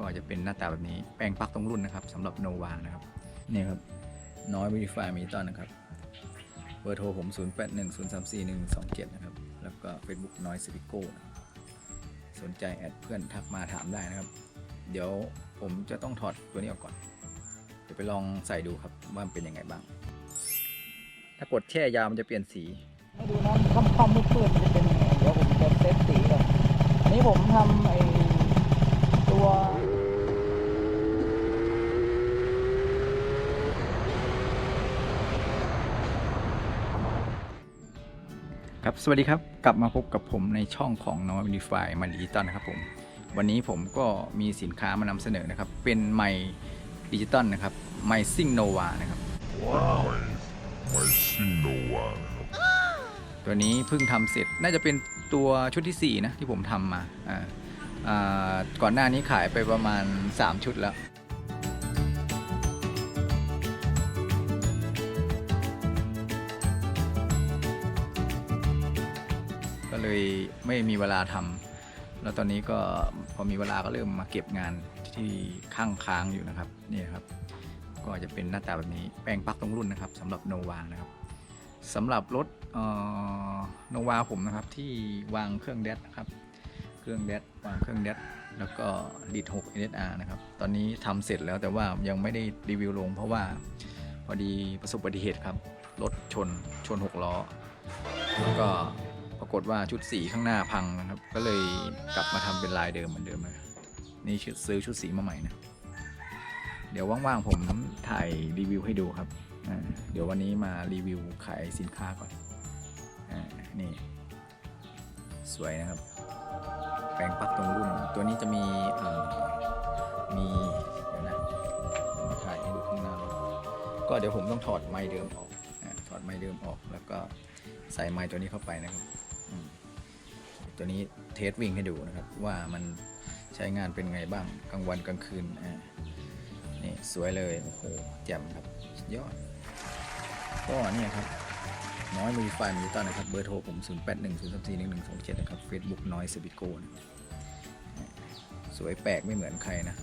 ก็จะเป็นหน้าตาแบบนี้แปลงปลั๊กตรงรุ่นนะครับสำหรับโนวานะครับนี่ครับน้อยวิดีไฟมีต้อนนะครับเบอร์โทรผม 0 8 1 0 3 4 1 2 7 นะครับ แล้วก็ Facebook น้อยสติโก้สนใจแอดเพื่อนทักมาถามได้นะครับ เดี๋ยวผมจะต้องถอดตัวนี้ออกก่อน เดี๋ยวไปลองใส่ดูครับว่ามันเป็นยังไงบ้าง ถ้ากดแช่ยาวมันจะเปลี่ยนสีให้ดูนะค่ำคำมืดมืดๆมันจะเป็นยังไงเดี๋ยวผมจะเซตสีก่อนอันนี้ผมทำไอ ครับ สวัสดีครับ กลับมาพบกับผมในช่องของน้อยวิดีไฟมาดิจิตอลนะครับผม วันนี้ผมก็มีสินค้ามานำเสนอนะครับ เป็นไมค์ดิจิตอลนะครับ ไมค์ซิงโนวานะครับไม่ซิโนวานะครับตัวนี้เพิ่งทำเสร็จ น่าจะเป็นตัวชุดที่ 4 นะ ที่ผมทำมา อ่าอ่า ก่อนหน้านี้ขายไปประมาณ 3 ชุดแล้ว ก็เลยไม่มีเวลาทำแล้วตอนนี้ก็พอมีเวลาก็เริ่มมาเก็บงานที่ข้างค้างอยู่นะครับนี่ครับ ก็จะเป็นหน้าตาแบบนี้แปลงปักตรงรุ่นนะครับสำหรับโนวานะครับสำหรับรถโนวาผมนะครับที่วางเครื่องแดดนะครับ รื่องแดดวางเครื่องแดดแล้วก็ดีด6 NSR นะครับ ตอนนี้ทำเสร็จแล้วแต่ว่ายังไม่ได้รีวิวลง เพราะว่าพอดีประสบอุบัติเหตุครับ รถชนชน 6 ล้อ แล้วก็ปรากฏว่าชุดสีข้างหน้าพังนะครับ ก็เลยกลับมาทำเป็นลายเดิมเหมือนเดิมนะนี่ซื้อชุดสีมาใหม่นะ เดี๋ยวว่างๆผมถ่ายรีวิวให้ดูครับ เดี๋ยววันนี้มารีวิวขายสินค้าก่อนอนี่ สวยนะครับ ลงปลั๊กตรงรุ่น ตัวนี้จะมีมีเดี๋ยวนะถ่ายให้ดูข้างหน้ารถก็เดี๋ยวผมต้องถอดไม้เดิมออกถอดไม้เดิมออกแล้วก็ใส่ไม้ตัวนี้เข้าไปนะครับตัวนี้เทสวิ่งให้ดูนะครับ ว่ามันใช้งานเป็นไงบ้างกลางวันกลางคืนอ่านี่สวยเลยโอ้โหแจ่มครับยอดก็เนี่ยครับ น้อยมีไฟมีต้อนนะครับ เบอร์โทรผม 0 8 1 0 3 4 1 1 2 7 นะครับ Facebook น้อยสบิโกนะครับสวยแปลกไม่เหมือนใครนะ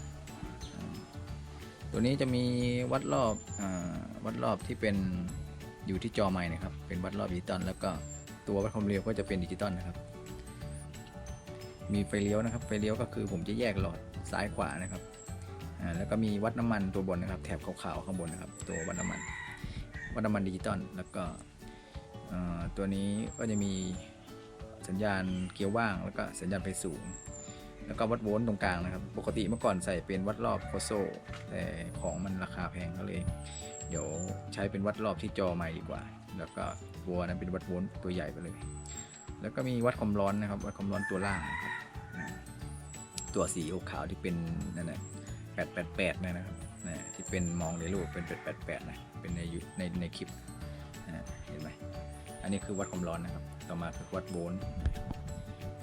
ตัวนี้จะมีวัดรอบอวัดรอบที่เป็นอยู่ที่จอไม้นะครับ เป็นวัดรอบดิจิตอลแล้วก็ตัววัดความเร็วก็จะเป็นดิจิตอลนะครับ มีไฟเลี้ยวนะครับ ไฟเลี้ยวก็คือผมจะแยกหลอดซ้ายขวานะครับแล้วก็มีวัดน้ำมันตัวบนนะครับ แถบขาวๆข้างบนนะครับ ตัววัดน้ำมัน วัดน้ำมันดิจิตอลแล้วก็ ตัวนี้ก็จะมีสัญญาณเกียร์ว่าง แล้วก็สัญญาณไฟสูง แล้วก็วัดโวลต์ตรงกลางนะครับ ปกติเมื่อก่อนใส่เป็นวัดรอบโคโซแต่ของมันราคาแพงก็เลย เดี๋ยวใช้เป็นวัดรอบที่จอใหม่ดีกว่า แล้วก็ตัวนั้นเป็นวัดโวลต์ตัวใหญ่ไปเลย แล้วก็มีวัดความร้อนนะครับ วัดความร้อนตัวล่างนะครับตัวสีขาวที่เป็นนั่นแหละ888เนี่ยนะครับนะที่เป็นมองในรูปเป็น888นะเป็นในในในคลิป เห็นไหมอันนี้คือวัดความร้อนนะครับ ต่อมาคือวัดโวลต์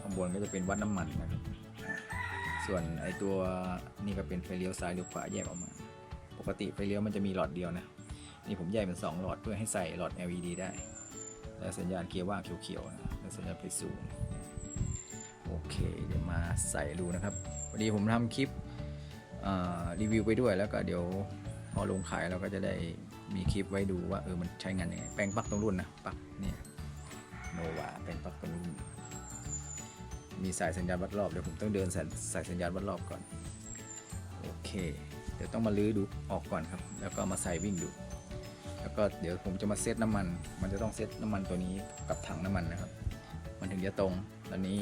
ข้างบนก็จะเป็นวัดน้ำมันนะครับ ส่วนไอตัวนี่ก็เป็นไฟเลี้ยวซ้ายเลี้ยวขวาแยกออกมา ปกติไฟเลี้ยวมันจะมีหลอดเดียวนะ นี่ผมแยกเป็น 2 หลอดเพื่อให้ใส่หลอด LED ได้ และสัญญาณเกียร์ว่างเขียวๆนะและสัญญาณไฟสูงโอเคเดี๋ยวมาใส่ดูนะครับพอดีผมทำคลิปรีวิวไปด้วยแล้วก็เดี๋ยวพอลงขายเราก็จะได้ มีคลิปไว้ดูว่าเออมันใช้งานยังไงแปลงปลั๊กตรงรุ่นนะปลั๊กเนี่ยโนวาแปลงปลั๊กตรงรุ่นมีสายสัญญาณวัดรอบเดี๋ยวผมต้องเดินสายสายสัญญาณวัดรอบก่อนโอเค เดี๋ยวต้องมาลื้อดูออกก่อนครับ แล้วก็มาใส่วิ่งดู แล้วก็เดี๋ยวผมจะมาเซตน้ำมัน มันจะต้องเซตน้ำมันตัวนี้กับถังน้ำมันนะครับ มันถึงจะตรงตอนนี้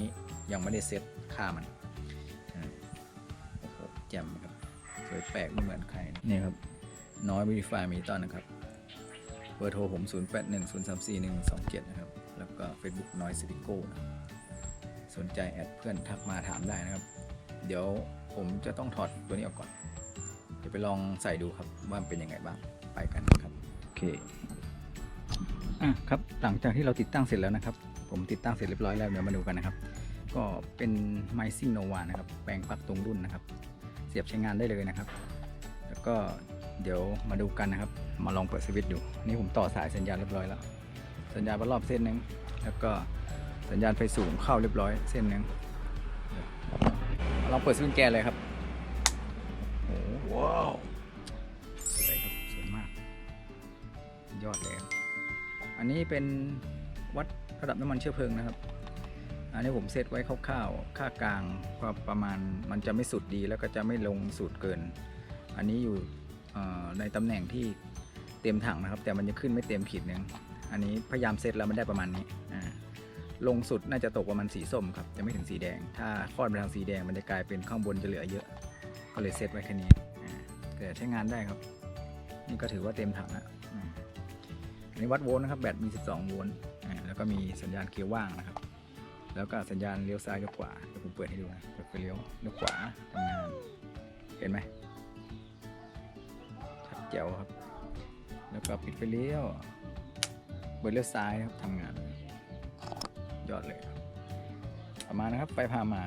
ยังไม่ได้เซตค่ามันโอ้โหแจ่มครับสวยแปลกไม่เหมือนใครนี่ครับ น้อยวิดีไฟมีต้อนนะครับเบอร์โทรผม 0 8 1 0 3 4 1 2 7 นะครับ แล้วก็ Facebook น้อยสติโก้นะสนใจแอดเพื่อนทักมาถามได้นะครับ เดี๋ยวผมจะต้องถอดตัวนี้ออกก่อน เดี๋ยวไปลองใส่ดูครับว่ามันเป็นยังไงบ้าง ไปกันครับโอเคอะครับหลังจากที่เราติดตั้งเสร็จแล้วนะครับ ผมติดตั้งเสร็จเรียบร้อยแล้วเดี๋ยวมาดูกันนะครับ ก็เป็นไมซิ่งโนวานะครับ แปลงปลั๊กตรงรุ่นนะครับ เสียบใช้งานได้เลยนะครับ แล้วก็ เดี๋ยวมาดูกันนะครับ มาลองเปิดสวิตช์ดู นี่ผมต่อสายสัญญาณเรียบร้อยแล้ว สัญญาณวัดรอบเส้นหนึ่งแล้วก็สัญญาณไฟสูงเข้าเรียบร้อยเส้นหนึ่งลองเปิดสวิตช์แกเลยครับโอ้ว้าวสวยครับสวยมาก ยอดเลยอันนี้เป็นวัดระดับน้ำมันเชื้อเพลิงนะครับ อันนี้ผมเซตไว้คร่าวๆ ค่ากลางก็ประมาณมันจะไม่สุดดีแล้วก็จะไม่ลงสุดเกิน อันนี้อยู่ ในตำแหน่งที่เต็มถังนะครับ แต่มันจะขึ้นไม่เต็มขีดหนึ่งอันนี้พยายามเซตแล้วมันได้ประมาณนี้ลงสุดน่าจะตกประมาณสีส้มครับจะไม่ถึงสีแดง ถ้าคลอดไปทางสีแดงมันจะกลายเป็นข้างบนจะเหลือเยอะ ก็เลยเซตไว้แค่นี้อ่าแต่ใช้งานได้ครับ นี่ก็ถือว่าเต็มถังแล้วอันนี้วัดโวลต์นะครับแบตมี 12 โวลต์แล้วก็มีสัญญาณเกียร์ว่างนะครับ แล้วก็สัญญาณเลี้ยวซ้ายเลี้ยวขวาเดี๋ยวผมเปิดให้ดูนะเปิดไฟเลี้ยวเลี้ยวขวาทำงานเห็นไหม แจ๋วครับ แล้วก็ปิดไฟเลี้ยวเปิดเลี้ยวซ้ายนะครับทำงาน ยอดเลยครับ ประมาณนะครับไฟพามา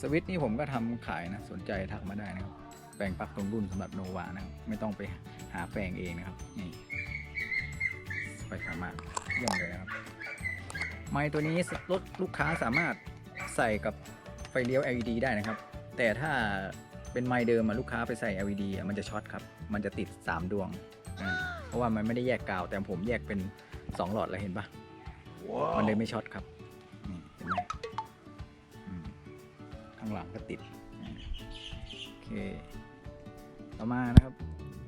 สวิตนี่ผมก็ทำขายนะ สนใจทักมาได้นะครับ แปลงปักตรงรุ่นสำหรับโนวานะครับ ไม่ต้องไปหาแปลงเองนะครับ นี่ไฟพามาเยี่ยมเลยครับ ไม้ตัวนี้รถลูกค้าสามารถใส่กับไฟเลี้ยว LED ได้นะครับ แต่ถ้าเป็นไม้เดิมอะลูกค้าไปใส่ LED มันจะช็อตครับ มันจะติด 3 ดวงอ่าเพราะว่ามันไม่ได้แยกกาว แต่ผมแยกเป็น 2 หลอดแล้วเห็นปะมันเลยไม่ช็อตครับนี่เห็นไหมอืมข้างหลังก็ติดอ่าโอเค ต่อมานะครับ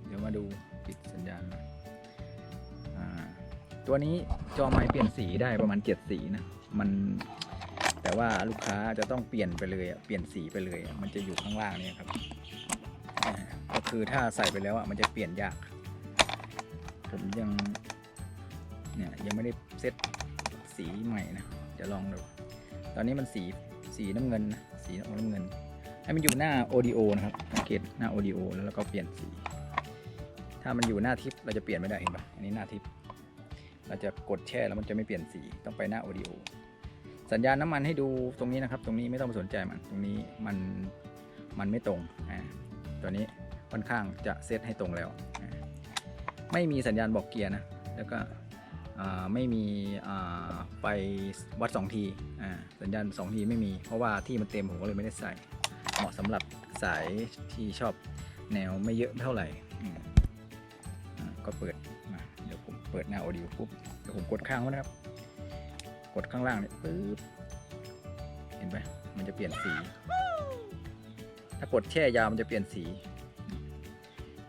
เดี๋ยวมาดูปิดสัญญาณหน่อยอ่าตัวนี้จอไม้เปลี่ยนสีได้ประมาณเจ็ดสีนะ มันแต่ว่าลูกค้าจะต้องเปลี่ยนไปเลยอะเปลี่ยนสีไปเลยอะมันจะอยู่ข้างล่างเนี่ยครับอ่าก็ คือถ้าใส่ไปแล้วอะมันจะเปลี่ยนยาก ผมยังเนี่ยยังไม่ได้เซตสีใหม่นะจะลองดู ตอนนี้มันสีสีน้ำเงินนะสีออกน้ำเงิน ให้มันอยู่หน้า audio นะครับสังเกตหน้า audio แล้วเราก็เปลี่ยนสี ถ้ามันอยู่หน้าทิปเราจะเปลี่ยนไม่ได้เห็นปะอันนี้หน้าทิปเราจะกดแช่แล้วมันจะไม่เปลี่ยนสีต้องไปหน้า audio สัญญาณน้ำมันให้ดูตรงนี้นะครับ ตรงนี้ไม่ต้องไปสนใจมัน ตรงนี้มันมันไม่ตรง ค่อนข้างจะเซตให้ตรงแล้ว ไม่มีสัญญาณบอกเกียร์นะ แล้วก็ไม่มีไฟวัด2ทีสัญญาณ2ทีไม่มี เพราะว่าที่มันเต็มผมก็เลยไม่ได้ใส่ เหมาะสำหรับสายที่ชอบแนวไม่เยอะเท่าไหร่ก็เปิดเดี๋ยวผมเปิดหน้า audio ปุ๊บเดี๋ยวผมกดข้างไว้นะครับ กดข้างล่างเนี่ยปึ๊บเห็นไหมมันจะเปลี่ยนสี ถ้ากดแช่ยาวมันจะเปลี่ยนสี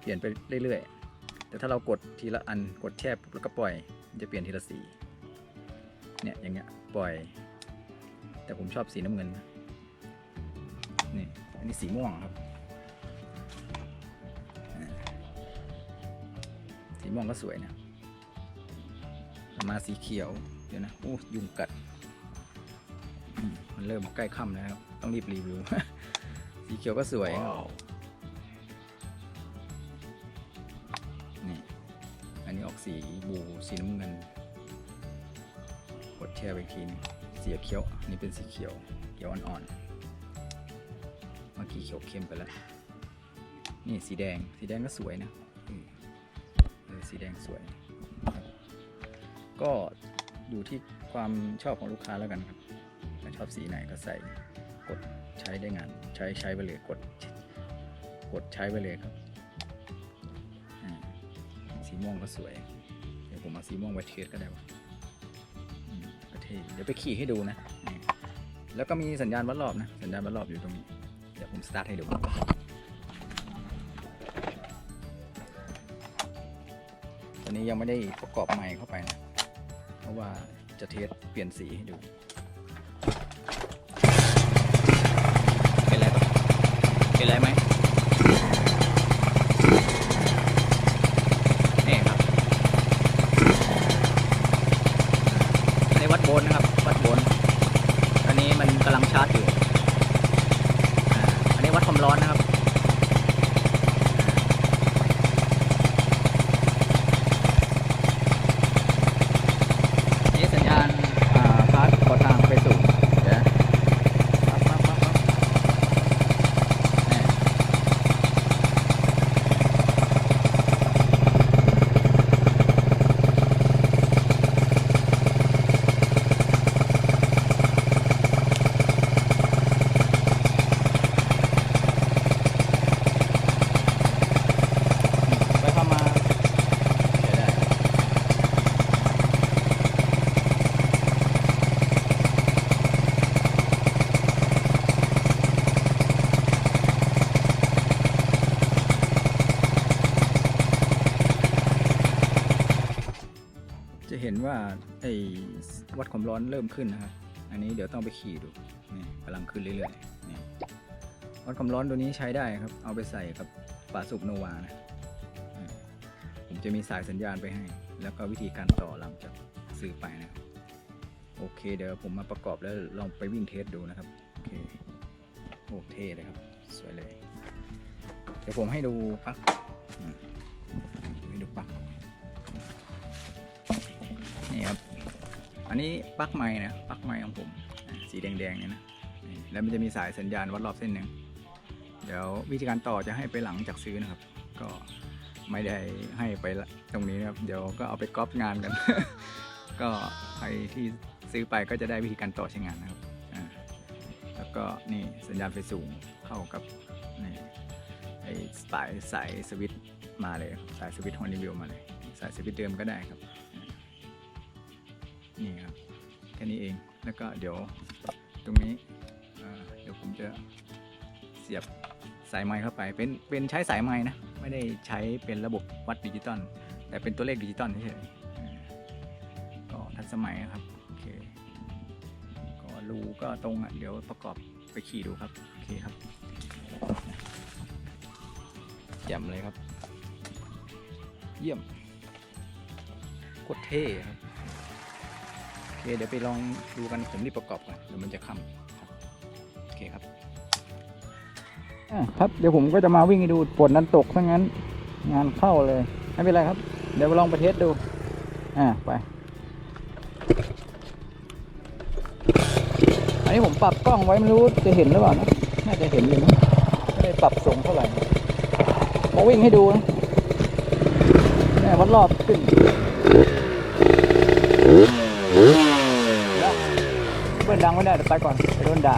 ลี่ยนไปเรื่อยๆ แต่ถ้าเรากดทีละอันกดแช่ปุ๊บแล้วก็ปล่อยจะเปลี่ยนทีละสีเนี่ยอย่างเงี้ยปล่อย แต่ผมชอบสีน้ำเงินนี่อันนี้สีม่วงครับ สีม่วงก็สวยนะมาสีเขียวเดี๋ยวนะโอ้ยุงกัดมันเริ่มใกล้ค่ำแล้วครับต้องรีบรีวิว สีเขียวก็สวยค สีบูสีน้ำเงิน กดแช่ไปทีนึงสีเขียวนนี้เป็นสีเขียวเขียวอ่อนๆเมื่อกี้เขียวเข้มไปแล้ว นี่สีแดงสีแดงก็สวยนะสีแดงสวย ก็อยู่ที่ความชอบของลูกค้าแล้วกันครับถ้าชอบสีไหนก็ใส่กดใช้ได้งานใช้ใช้ไปเลยกดกดใช้ไปเลยครับสีม่วงก็สวย ผมเอาสีม่วงไว้เทสก็ได้วะอืมก็เทเดี๋ยวไปขี่ให้ดูนะ แล้วก็มีสัญญาณวัดรอบนะ สัญญาณวัดรอบอยู่ตรงนี้ เดี๋ยวผมสตาร์ทให้ดูตอนนี้ยังไม่ได้ประกอบไมค์เข้าไปนะ เพราะว่าจะเทสเปลี่ยนสีให้ดู เป็นไรปะเป็นไรไหมนี่ครับอั นนะครับ วัดโวลต์อันนี้มันกำลังชาร์จอยู่อ่าอันนี้วัดความร้อนนะครับ นี่สัญญาณอ่าพาสขอทางไปสู่เดี๋ยวนะปั๊บปั๊บปั๊บปั๊บแน่ ว่า ไอ้วัดความร้อนเริ่มขึ้นนะครับ อันนี้เดี๋ยวต้องไปขี่ดูนี่กำลังขึ้นเรื่อยๆนี่วัดความร้อนตัวนี้ใช้ได้ครับ เอาไปใส่กับปลาสุกโนวานะผมจะมีสายสัญญาณไปให้ แล้วก็วิธีการต่อหลังจากซื้อไปนะครับโอเค เดี๋ยวผมมาประกอบแล้วลองไปวิ่งเทสดูนะครับโอเคโอ้เท่เลยครับ สวยเลย เดี๋ยวผมให้ดูปลั๊กให้ดูปลั๊ก นี่ครับ อันนี้ปลั๊กไม้นะปลั๊กไม้ของผมสีแดงๆเนี่ยนะแล้วมันจะมีสายสัญญาณวัดรอบเส้นหนึ่งเดี๋ยววิธีการต่อจะให้ไปหลังจากซื้อนะครับ ก็ไม่ได้ให้ไปละตรงนี้นะครับ เดี๋ยวก็เอาไปก๊อปงานกัน ก็ใครที่ซื้อไปก็จะได้วิธีการต่อใช้งานนะครับแล้วก็นี่สัญญาณไฟสูงเข้ากับนี่ไอ้สายสายสวิตช์มาเลยสายสวิตช์ฮอนิวิลมาเลย สายสวิตช์เดิมก็ได้ครับ นี่ครับแค่นี้เองแล้วก็เดี๋ยวตรงนี้เดี๋ยวผมจะเสียบสายไม้เข้าไปเป็นเป็นใช้สายไม้นะไม่ได้ใช้เป็นระบบวัดดิจิตอลแต่เป็นตัวเลขดิจิตอลเฉยก็ทันสมัยนะครับโอเคก็รูก็ตรงอะเดี๋ยวประกอบไปขี่ดูครับโอเคครับแจ่มเลยครับ เยี่ยมโคตรเท่ครับ เคเดี๋ยวไปลองดูกันผมรีบประกอบก่อนเดี๋ยวมันจะค่ำครับโอเคครับครับเดี๋ยวผมก็จะมาวิ่งให้ดูฝนนั้นตกซะงั้น งานเข้าเลยไม่เป็นไรครับ เดี๋ยวไปลองไปเทสดู อ่าไปอันนี้ผมปรับกล้องไว้ไม่รู้จะเห็นหรือเปล่านะน่าจะเห็นอยู่นะไม่ได้ปรับสูงเท่าไหร่มาวิ่งให้ดูนะเนี่ยวัดรอบขึ้น เปิดดั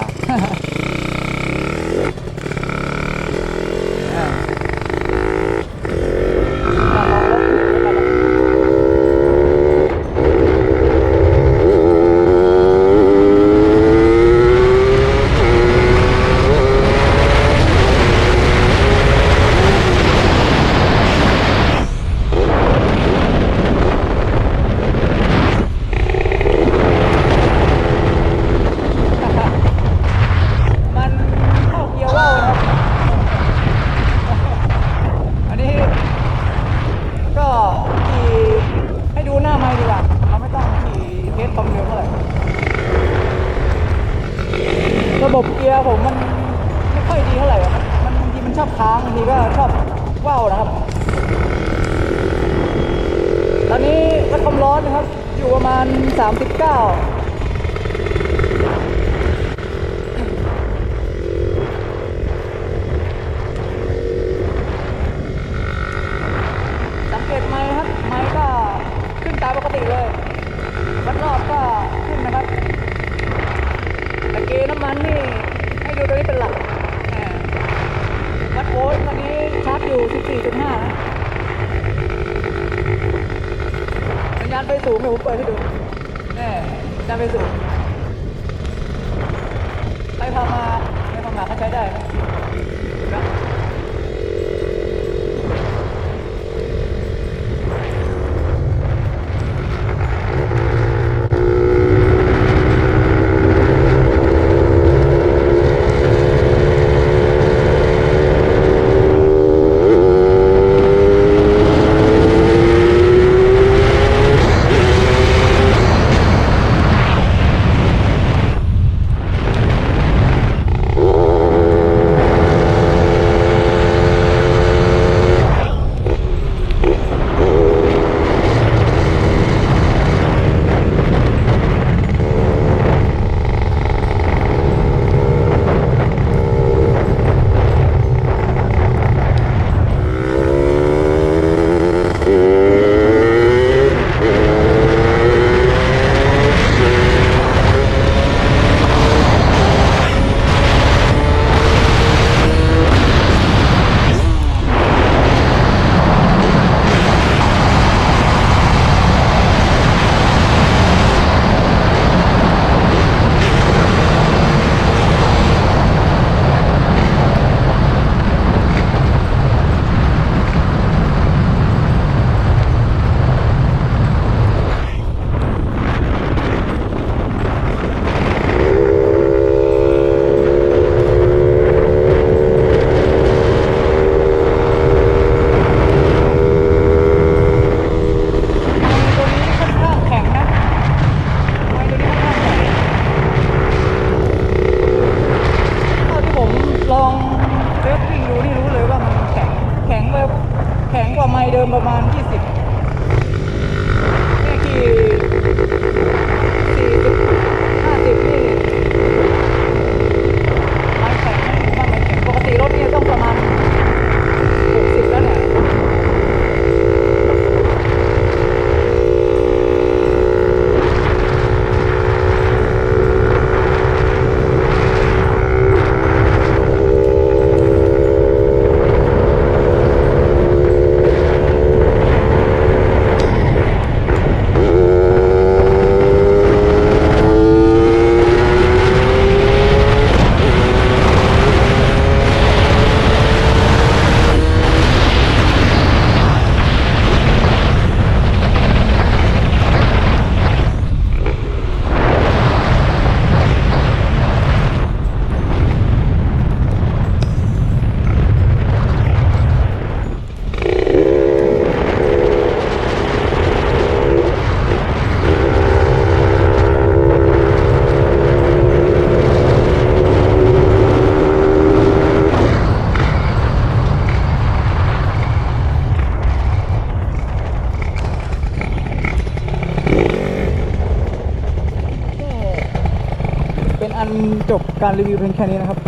การรีวิวเพียงแค่นี้นะครับ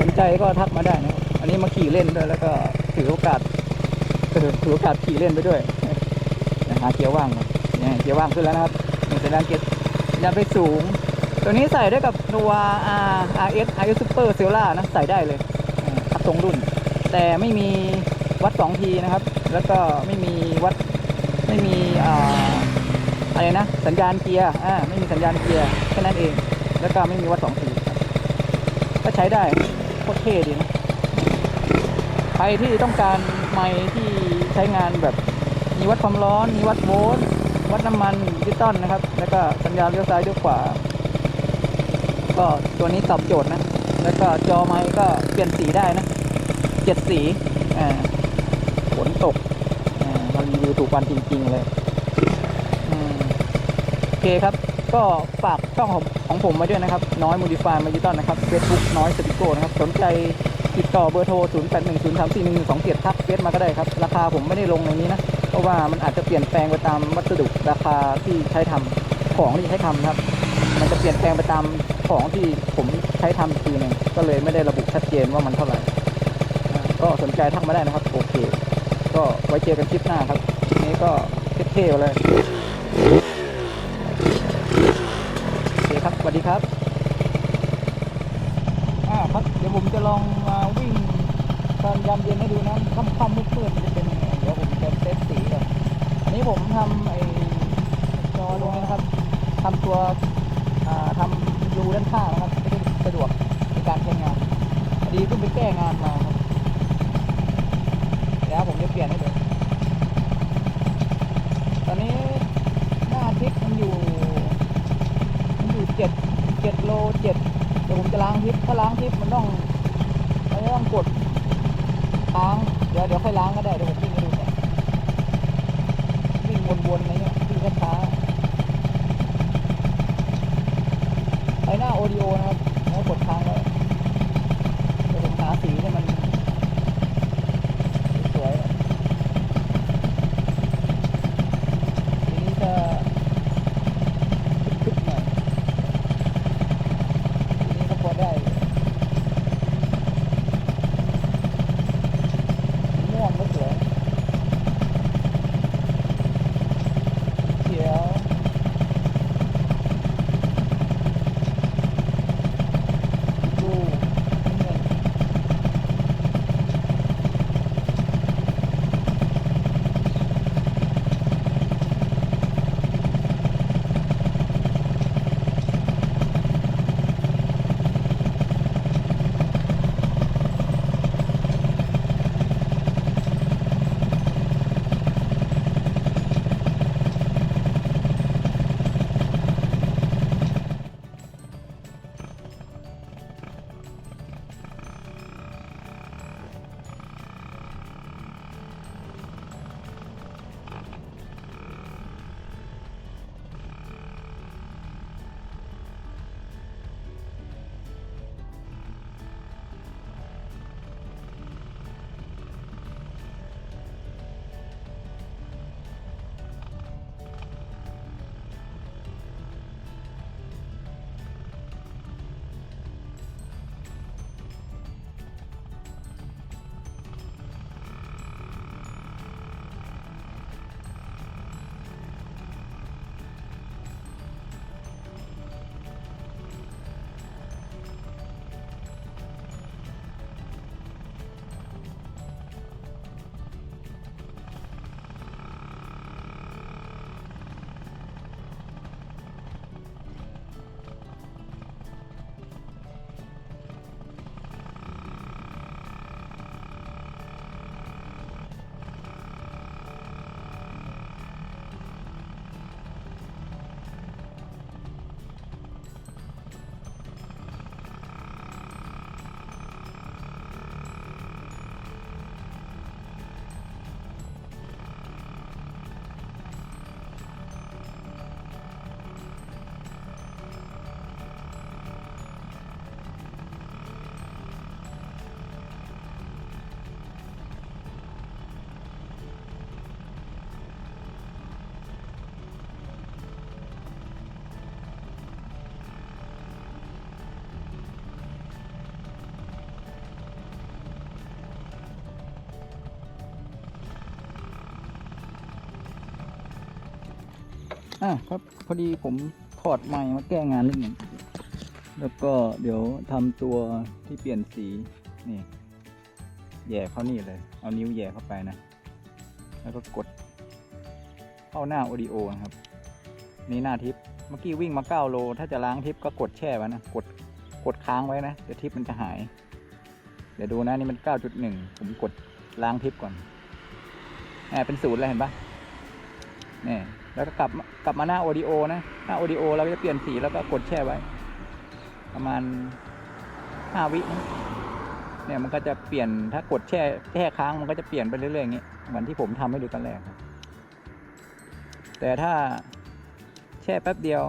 สนใจก็ทักมาได้นะครับ อันนี้มาขี่เล่นด้วยแล้วก็ถือโอกาสถือโอกาสขี่เล่นไปด้วยนะหาเกียร์ว่างเนี่ยเกียร์ว่างขึ้นแล้วนะครับมีสัญญาณเกียร์สัญญาณไปสูง ตัวนี้ใส่ได้กับตัว R RS R Supercella นะใส่ได้เลยขับตรงรุ่น แต่ไม่มีวัด2ทีนะครับ แล้วก็ไม่มีวัดไม่มีออะไรนะ สัญญาณเกียร์อ่าไม่มีสัญญาณเกียร์ แล้วก็ไม่มีวัดสองทีก็ใช้ได้โคตรเท่ดีนะใครที่ต้องการไม้ที่ใช้งานแบบมีวัดความร้อน มีวัดโวลต์วัดน้ำมันดิจิตอลนะครับ แล้วก็สัญญาณเลี้ยวซ้ายเลี้ยวขวา ก็ตัวนี้ตอบโจทย์นะ แล้วก็จอไม้ก็เปลี่ยนสีได้นะเจ็ดสีอ่าฝนตกอ่าเรารีวิวถูกวันจริง ๆ เลยโอเคครับ ก็ฝากช่องของของผมมาด้วยนะครับ น้อยมูดิฟายมาดิตอนนะครับเฟซบุ๊กน้อยสติโก้นะครับ สนใจติดต่อเบอร์โทร 0 8 1 0 3 4 1 1 2 7ทักเฟซมาก็ได้ครับ ราคาผมไม่ได้ลงในนี้นะ เพราะว่ามันอาจจะเปลี่ยนแปลงไปตามวัสดุราคาที่ใช้ทำของที่ใช้ทำครับ มันจะเปลี่ยนแปลงไปตามของที่ผมใช้ทำทีนึงก็เลยไม่ได้ระบุชัดเจนว่ามันเท่าไหร่ ก็สนใจทักมาได้นะครับ โอเค ก็ไว้เจอกันคลิปหน้าครับ คลิปนี้ก็เท่ๆเลย โอเค ครับอ่าเดี๋ยวผมจะลองมาวิ่งตอนยามเย็นให้ดูนะค่ำๆมืดๆมันจะเป็นยังไงเดี๋ยวผมจะเซตสีก่อนอันนี้ผมทำไอ้จอตรงนี้นะครับทำตัวทำรูด้านข้างนะครับจะได้สะดวกในการใช้งานพอดีเพิ่งไปแก้งานมาครับเดี๋ยวผมจะเปลี่ยนให้ดูตอนนี้หน้าทิศมันอยู่มันอยู่เจ็ด เจ็ดโลเจ็ดเดี๋ยวผมจะล้างทิปถ้าล้างทิปมันต้องมันจะต้องกดล้างเดี๋ยวเดี๋ยวค่อยล้างก็ได้เดี๋ยวผมวิ่ง อะครับพอดีผมถอดไม้มาแก้งานนิดหนึ่งแล้วก็เดี๋ยวทำตัวที่เปลี่ยนสีนี่แย่เข้านี่เลย เอานิ้วแย่เข้าไปนะ แล้วก็กดเข้าหน้าโอดิโอนะครับ นี่หน้าทิปเมื่อกี้วิ่งมา9โล ถ้าจะล้างทิปก็กดแช่ไว้นะ กดกดค้างไว้นะเดี๋ยวทิปมันจะหาย เดี๋ยวดูนะนี่มัน9.1ผมกดล้างทิปก่อนแหมเป็นศูนย์เลยเห็นปะนี่ แล้วก็กลับกลับมาหน้าโอดิโอนะ หน้าโอดิโอเราก็จะเปลี่ยนสีแล้วก็กดแช่ไว้ ประมาณ5วินะเนี่ยมันก็จะเปลี่ยนถ้ากดแช่แช่ค้างมันก็จะเปลี่ยนไปเรื่อยๆอย่างนี้เหมือนที่ผมทำให้ดูตอนแรกแต่ถ้าแช่แป๊บเดียว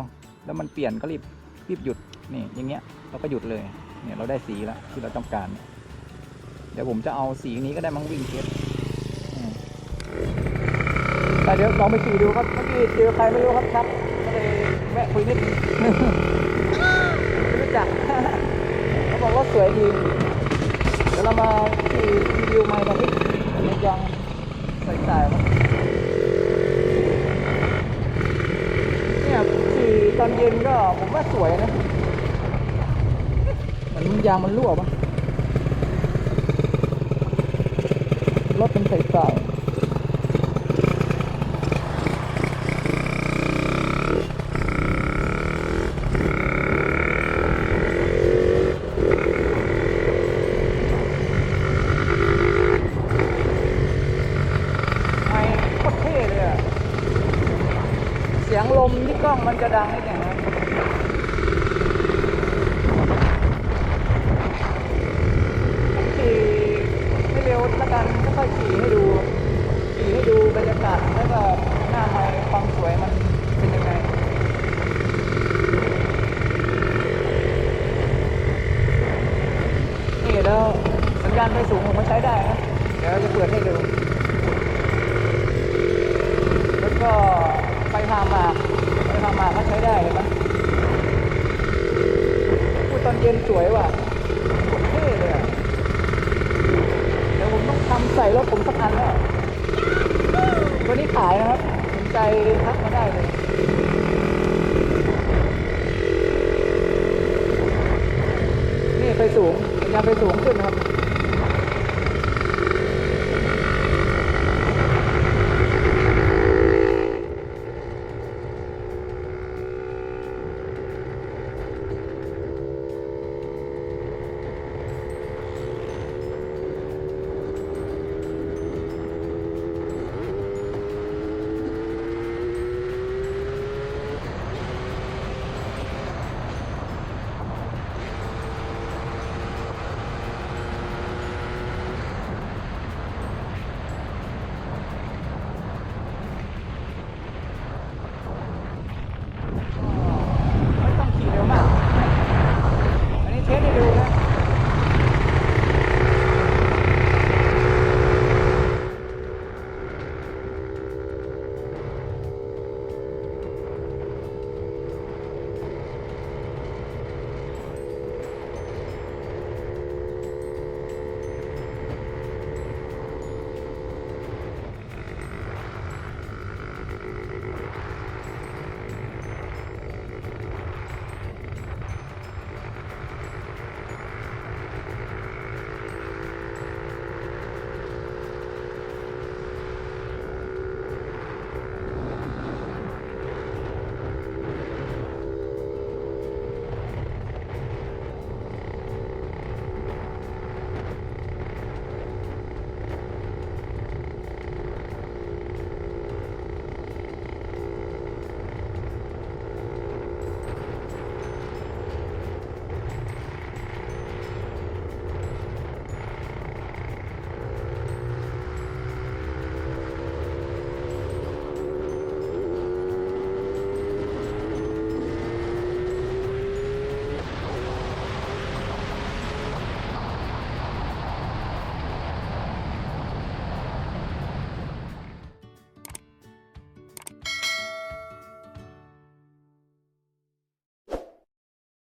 แล้วมันเปลี่ยนก็รีบรีบหยุดนี่อย่างเงี้ยเราก็หยุดเลยเนี่ยเราได้สีแล้วที่เราต้องการ เดี๋ยวผมจะเอาสีนี้ก็ได้มั้งวิ่งเทส แต่เดี๋ยวลองไปขี่ดูครับ เมื่อกี้เจอใครไม่รู้ครับครับก็เลยแวะคุยนิดนึงไม่รู้จักเขาบอกว่าสวยดี เดี๋ยวเรามาที่รีวิวใหม่กันนิดนี้ยังใส่สายๆมั้งเนี่ยขี่ตอนเย็นก็ผมว่าสวยนะเหมือนยางมันรั่วปะรถเป็นใสๆไม่โคตรเท่เลยอะ เสียงล มที่กล้องมันจะดังนิดหนึ่งนะผมขี่ให้เร็วแล้วกันค่อยๆขี่ให้ดู ขี่ให้ดูบรรยากาศแล้วก็หน้าไม้ความสวยมันเป็นยังไง นี่แล้วสัญญาณไฟสูงผมก็ใช้ได้นะ เดี๋ยวจะเปิดให้ดู แล้วก็ไปพามาไปพามาก็ใช้ ได้เห็นไหมพูตอนเย็นสวยว่ะโคตรเท่เลยอะเดี๋ยวผมต้องทำใส่รถผมสักอันแล้วตัวนี้ขายนะครับสนใจทักมาได้เลยนี่ไฟสูงสัญญาณไฟสูงขึ้นนะครับ